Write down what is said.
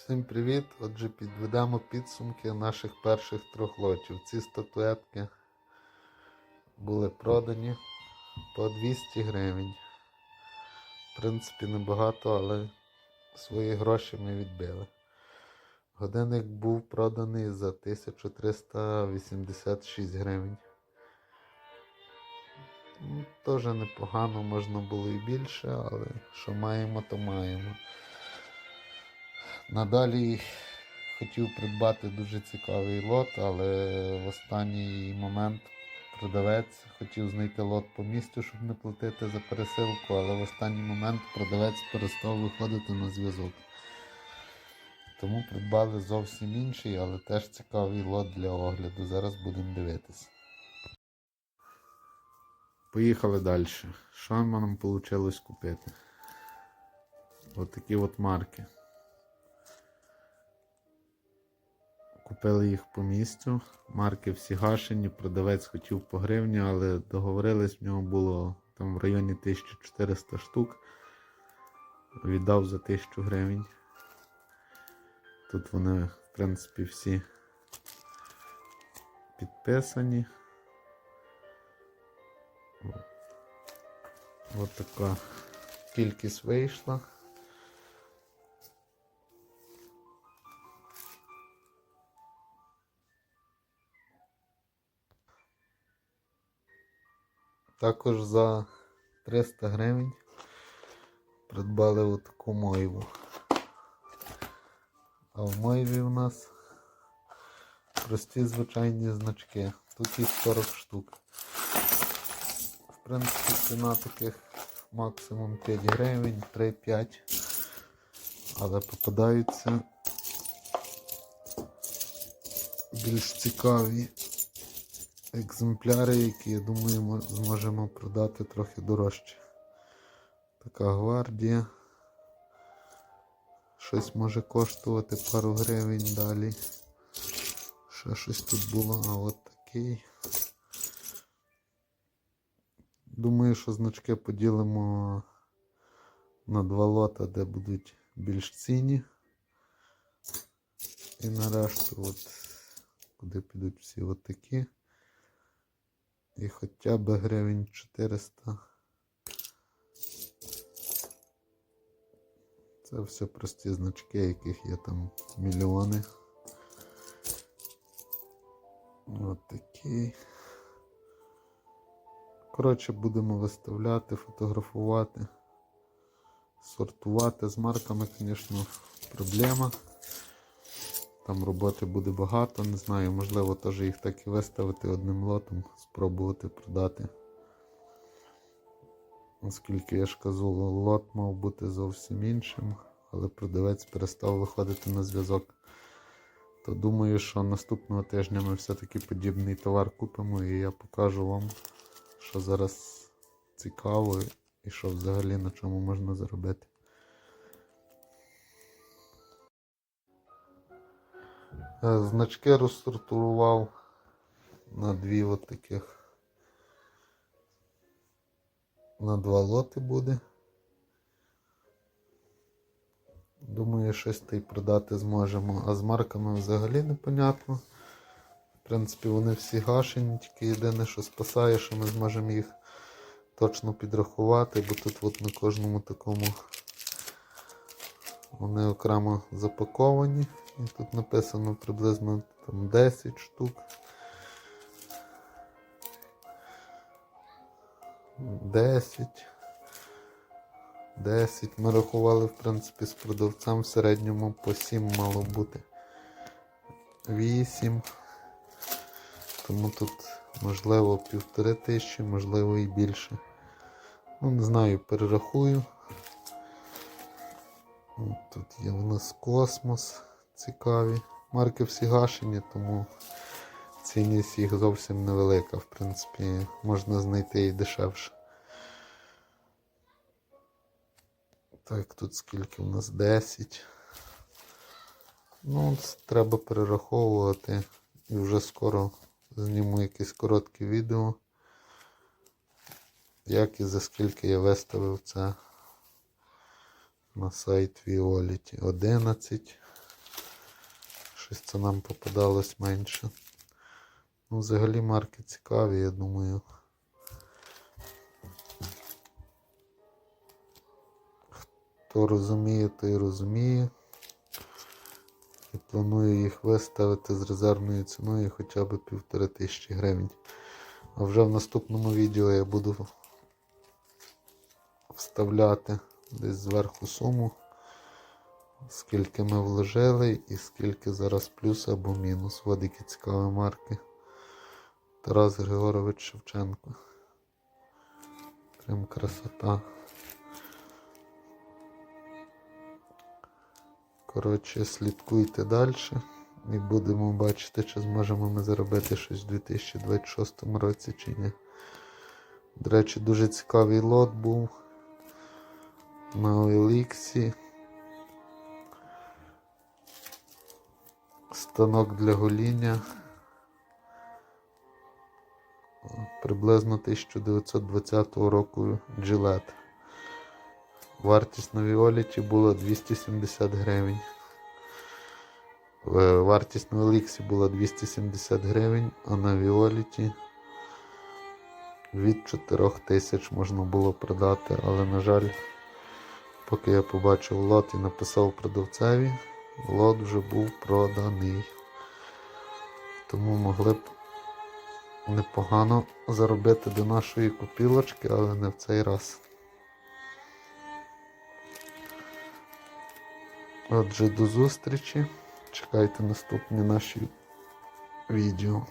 Всім привіт! Отже, підведемо підсумки наших перших трьох лотів. Ці статуетки були продані по 200 гривень. В принципі, небагато, але свої гроші ми відбили. Годинник був проданий за 1386 гривень. Ну, Теж непогано, можна було і більше, але що маємо, то маємо. Надалі хотів придбати дуже цікавий лот, але в останній момент продавець хотів знайти лот по місту, щоб не платити за пересилку, але в останній момент продавець перестав виходити на зв'язок. Тому придбали зовсім інший, але теж цікавий лот для огляду. Зараз будемо дивитися. Поїхали далі. Що нам вийшло купити? Ось такі от марки. Купили їх по місцю. Марки всі гашені, продавець хотів по гривні, але договорились, в нього було там в районі 1400 штук. Віддав за 1000 гривень. Тут вони, в принципі, всі підписані. Ось така кількість вийшла. Також за 300 гривень придбали отаку мойву. А в мойві у нас прості звичайні значки. Тут їх 40 штук. В принципі, ціна таких максимум 5 гривень, 3-5. Але попадаються більш цікаві екземпляри, які, я думаю, ми зможемо продати трохи дорожче. Така гвардія. Щось може коштувати пару гривень далі. Ще щось тут було, а от такий. Думаю, що значки поділимо на два лота, де будуть більш цінні. І на решту, от, куди підуть всі от такі. І хоча б гривень 400. Це все прості значки, яких є там мільйони. От такий. Коротше, будемо виставляти, фотографувати, сортувати з марками, звісно, проблема. Там роботи буде багато, не знаю, можливо, теж їх так і виставити одним лотом, спробувати продати. Оскільки я ж кажу, лот мав бути зовсім іншим, але продавець перестав виходити на зв'язок. То думаю, що наступного тижня ми все-таки подібний товар купимо і я покажу вам, що зараз цікаво і що взагалі на чому можна заробити. Значки розсортував на дві от таких. На два лоти буде. Думаю, щось та й продати зможемо. А з марками взагалі непонятно. В принципі, вони всі гашені, тільки єдине, що спасає, що ми зможемо їх точно підрахувати, бо тут от на кожному такому вони окремо запаковані. І тут написано приблизно там 10 штук. 10. 10. Ми рахували, в принципі, з продавцем в середньому по 7 мало бути. 8. Тому тут можливо півтори тисячі, можливо і більше. Ну, не знаю, перерахую. Тут є у нас космос цікаві. Марки всі гашені, тому цінність їх зовсім невелика. В принципі, можна знайти і дешевше. Так, тут скільки у нас 10. Ну, треба перераховувати і вже скоро зніму якесь коротке відео. Як і за скільки я виставив це на сайт Violet 11. щось це нам попадалось менше. Ну, взагалі марки цікаві, я думаю. Хто розуміє, той розуміє. І планую їх виставити з резервною ціною хоча б півтори тисячі гривень. А вже в наступному відео я буду вставляти десь зверху суму, скільки ми вложили і скільки зараз плюс або мінус. Ось які цікаві марки. Тарас Григорович Шевченко. Прям красота. Коротше, слідкуйте далі і будемо бачити, чи зможемо ми заробити щось у 2026 році чи ні. До речі, дуже цікавий лот був на OLX. Станок для гоління. Приблизно 1920 року Gillette. Вартість на Віоліті була 270 гривень. Е, Вартість на Еліксі була 270 гривень, а на Віоліті від 4 тисяч можна було продати, але, на жаль, поки я побачив лот і написав продавцеві, лот вже був проданий. Тому могли б непогано заробити до нашої купілочки, але не в цей раз. Отже, до зустрічі. Чекайте наступні наші відео.